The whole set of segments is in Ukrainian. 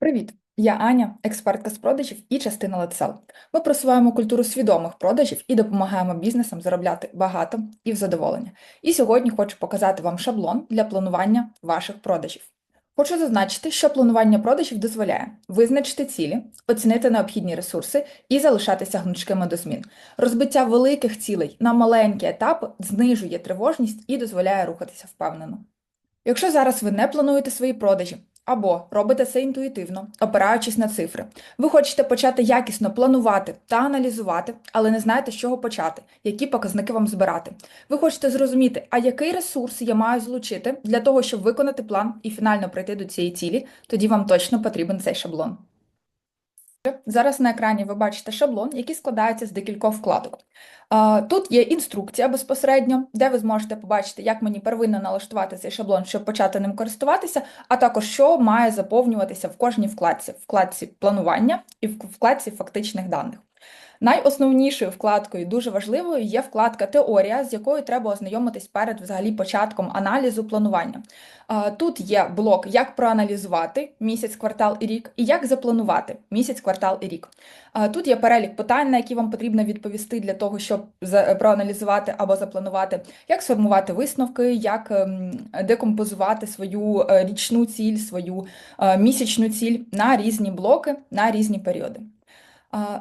Привіт! Я Аня, експертка з продажів і частина летсел. Ми просуваємо культуру свідомих продажів і допомагаємо бізнесам заробляти багато і в задоволення. І сьогодні хочу показати вам шаблон для планування ваших продажів. Хочу зазначити, що планування продажів дозволяє визначити цілі, оцінити необхідні ресурси і залишатися гнучкими до змін. Розбиття великих цілей на маленькі етапи знижує тривожність і дозволяє рухатися впевнено. Якщо зараз ви не плануєте свої продажі або робите це інтуїтивно, опираючись на цифри, ви хочете почати якісно планувати та аналізувати, але не знаєте, з чого почати, які показники вам збирати. Ви хочете зрозуміти, а який ресурс я маю залучити для того, щоб виконати план і фінально прийти до цієї цілі, тоді вам точно потрібен цей шаблон. Зараз на екрані ви бачите шаблон, який складається з декількох вкладок. Тут є інструкція безпосередньо, де ви зможете побачити, як мені первинно налаштувати цей шаблон, щоб почати ним користуватися, а також що має заповнюватися в кожній вкладці, вкладці планування і в вкладці фактичних даних. Найосновнішою вкладкою, дуже важливою, є вкладка Теорія, з якою треба ознайомитись перед взагалі початком аналізу планування. Тут є блок Як проаналізувати місяць, квартал і рік, і як запланувати місяць, квартал і рік. Тут є перелік питань, на які вам потрібно відповісти для того, щоб проаналізувати або запланувати, як сформувати висновки, як ем, декомпозувати свою е, річну ціль, свою е, місячну ціль на різні блоки, на різні періоди.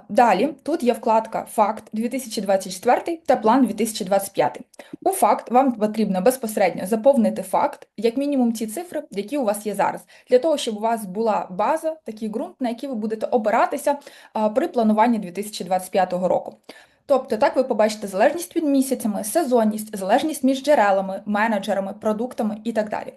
Далі тут є вкладка Факт 2024 та план 2025. У факт вам потрібно безпосередньо заповнити факт, як мінімум ті цифри, які у вас є зараз, для того, щоб у вас була база, такий ґрунт, на який ви будете опиратися при плануванні 2025 року. Тобто, так ви побачите залежність від місяцями, сезонність, залежність між джерелами, менеджерами, продуктами і так далі.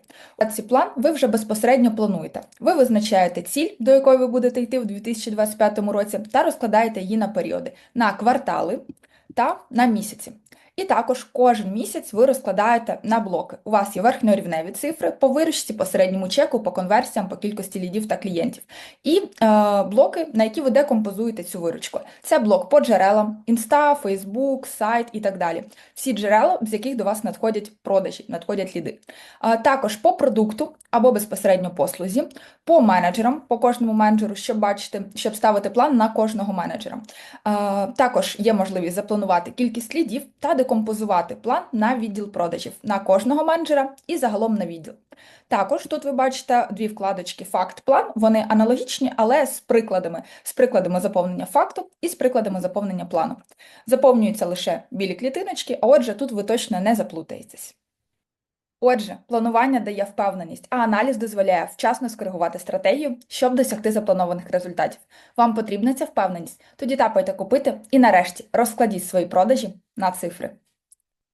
Цей план ви вже безпосередньо плануєте. Ви визначаєте ціль, до якої ви будете йти в 2025 році, та розкладаєте її на періоди, на квартали та на місяці. І також кожен місяць ви розкладаєте на блоки. У вас є верхньорівневі цифри по виручці, по середньому чеку, по конверсіям, по кількості лідів та клієнтів. І е, блоки, на які ви декомпозуєте цю виручку. Це блок по джерелам, інста, Фейсбук, сайт і так далі. Всі джерела, з яких до вас надходять продажі, надходять ліди. А також по продукту або безпосередньо послузі, по менеджерам, по кожному менеджеру, щоб бачити, щоб ставити план на кожного менеджера. А, Також є можливість запланувати кількість лідів та декомпозувати план на відділ продажів на кожного менеджера і загалом на відділ. Також тут ви бачите дві вкладочки Факт-план. Вони аналогічні, але з прикладами, з прикладами заповнення факту і з прикладами заповнення плану. Заповнюються лише білі клітиночки, а отже, тут ви точно не заплутаєтесь. Отже, планування дає впевненість, а аналіз дозволяє вчасно скоригувати стратегію, щоб досягти запланованих результатів. Вам потрібна ця впевненість? Тоді тапайте купити і нарешті розкладіть свої продажі на цифри.